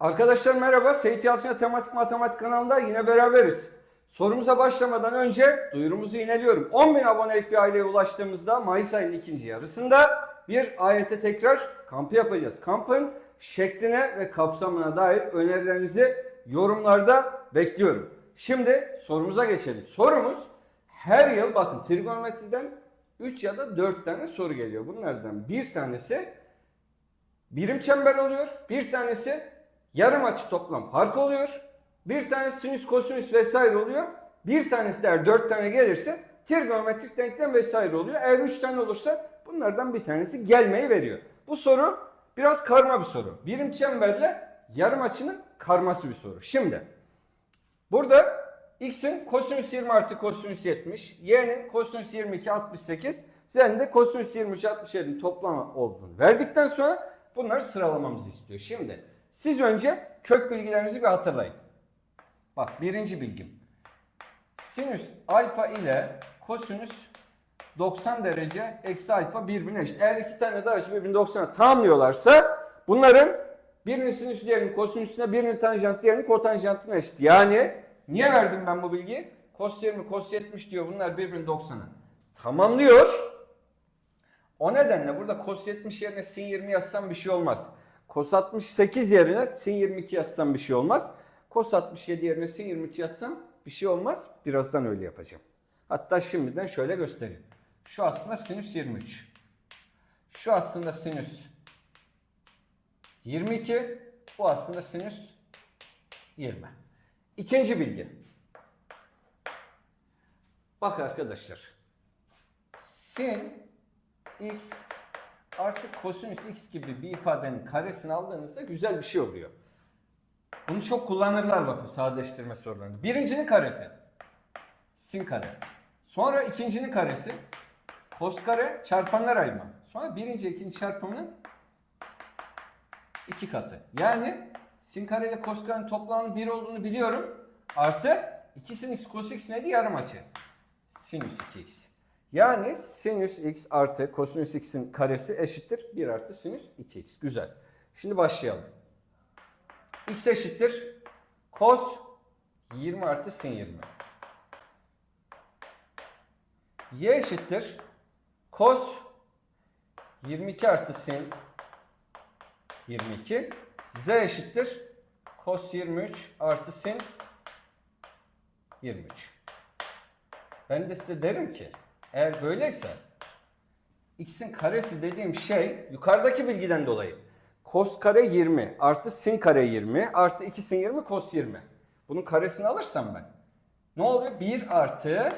Arkadaşlar merhaba. Seyit Yalçın Tematik Matematik kanalında yine beraberiz. Sorumuza başlamadan önce duyurumuzu yineliyorum. 10.000 abonelik bir aileye ulaştığımızda Mayıs ayının ikinci yarısında bir ayete tekrar kampı yapacağız. Kampın şekline ve kapsamına dair önerilerinizi yorumlarda bekliyorum. Şimdi sorumuza geçelim. Sorumuz her yıl bakın trigonometriden 3 ya da 4 tane soru geliyor. Bunlardan bir tanesi birim çember oluyor. Bir tanesi yarım açı toplam fark oluyor. Bir tanesi sinüs kosinüs vesaire oluyor. Bir tanesi de eğer 4 tane gelirse trigonometrik denklem vesaire oluyor. Eğer 3 tane olursa bunlardan bir tanesi gelmeyi veriyor. Bu soru biraz karma bir soru. Birim çemberle yarım açının karması bir soru. Şimdi burada x'in kosinüs 20 artı kosinüs 70, y'nin kosinüs 22 68, z'nin de kosinüs 23 67'nin toplamı olduğunu verdikten sonra bunları sıralamamızı istiyor. Şimdi siz önce kök bilgilerinizi bir hatırlayın. Bak birinci bilgim. Sinüs alfa ile kosinüs 90 derece eksi alfa birbirine eşit. Eğer iki tane daha açı birbirini 90'a tamamlıyorlarsa bunların birinin sinüsü diğerinin kosinüsüne birinin tanjant diğerinin kotanjantına eşit. Yani niye verdim ben bu bilgiyi? Kos 20 kos 70 diyor bunlar birbirini 90'a tamamlıyor. O nedenle burada cos 70 yerine sin 20 yazsam bir şey olmaz. Cos 68 yerine sin 22 yazsam bir şey olmaz. Cos 67 yerine sin 23 yazsam bir şey olmaz. Birazdan öyle yapacağım. Hatta şimdiden şöyle göstereyim. Şu aslında sinüs 23. Şu aslında sinüs 22. Bu aslında sinüs 20. İkinci bilgi. Bak arkadaşlar. Sin x artık kosinüs x gibi bir ifadenin karesini aldığınızda güzel bir şey oluyor. Bunu çok kullanırlar bakın sadeleştirme sorularında. Birincinin karesi sin kare. Sonra ikincinin karesi kos kare çarpanlar ayırma. Sonra birinci ikinci çarpımının iki katı. Yani sin kare ile kos karenin toplamının 1 olduğunu biliyorum. Artı 2 sin x cos x neydi? Yarım açı. Sinüs 2x. Yani sinüs x artı kosinüs x'in karesi eşittir 1 artı sinüs 2x. Güzel. Şimdi başlayalım. x eşittir kos 20 artı sin 20. y eşittir kos 22 artı sin 22. z eşittir kos 23 artı sin 23. Ben de size derim ki eğer böyleyse x'in karesi dediğim şey yukarıdaki bilgiden dolayı cos kare 20 artı sin kare 20 artı 2 sin 20 cos 20. Bunun karesini alırsam ben ne oluyor? 1 artı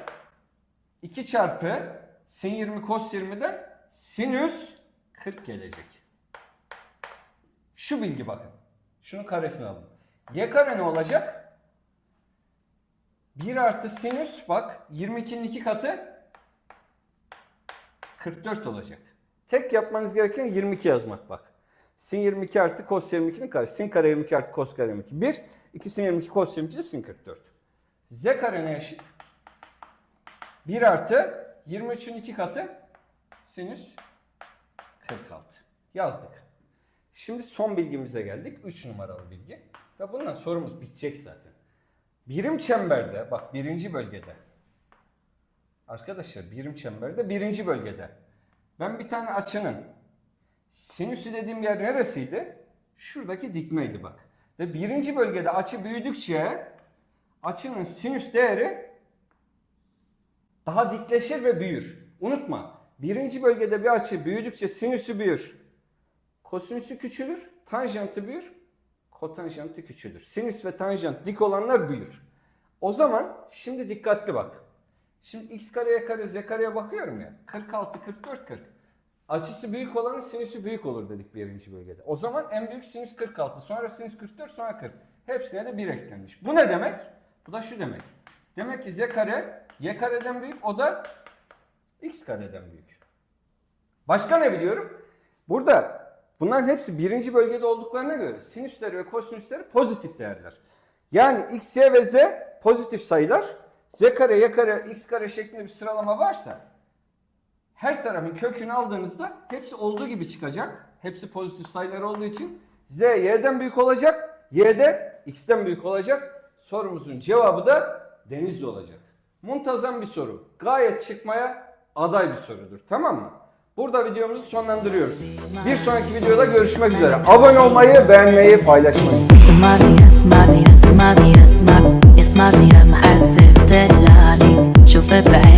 2 çarpı sin 20 cos 20'den sinüs 40 gelecek. Şu bilgi bakın. Şunun karesini alın. Y kare ne olacak? 1 artı sinüs bak 22'nin 2 katı 44 olacak. Tek yapmanız gereken 22 yazmak bak. Sin 22 artı cos 22'nin karesi. Sin kare 22 artı cos kare 22. 1. 2 sin 22 cos 22 sin 44. Z kare ne eşit? 1 artı 23'ün 2 katı sinüs 46. Yazdık. Şimdi son bilgimize geldik. 3 numaralı bilgi. Ve bundan sorumuz bitecek zaten. Birim çemberde bak birinci bölgede. Arkadaşlar birim çemberde birinci bölgede. Ben bir tane açının sinüsü dediğim yer neresiydi? Şuradaki dikmeydi bak. Ve birinci bölgede açı büyüdükçe açının sinüs değeri daha dikleşir ve büyür. Unutma. Birinci bölgede bir açı büyüdükçe sinüsü büyür. Kosinüsü küçülür. Tanjantı büyür. Kotanjantı küçülür. Sinüs ve tanjant dik olanlar büyür. O zaman şimdi dikkatli bak. Şimdi x kareye kare z kareye bakıyorum ya. 46, 44, 40. Açısı büyük olanın sinüsü büyük olur dedik birinci bölgede. O zaman en büyük sinüs 46, sonra sinüs 44, sonra 40. Hepsine de 1 eklenmiş. Bu ne demek? Bu da şu demek. Demek ki z kare y kareden büyük, o da x kareden büyük. Başka ne biliyorum? Burada bunların hepsi birinci bölgede olduklarına göre sinüsleri ve kosinüsleri pozitif değerler. Yani x, y ve z pozitif sayılar. Z kare, y kare, x kare şeklinde bir sıralama varsa her tarafın kökünü aldığınızda hepsi olduğu gibi çıkacak. Hepsi pozitif sayılar olduğu için z y'den büyük olacak. Y'de X'ten büyük olacak. Sorumuzun cevabı da Denizli olacak. Muntazam bir soru. Gayet çıkmaya aday bir sorudur. Tamam mı? Burada videomuzu sonlandırıyoruz. Bir sonraki videoda görüşmek üzere. Abone olmayı, beğenmeyi, paylaşmayı. goodbye.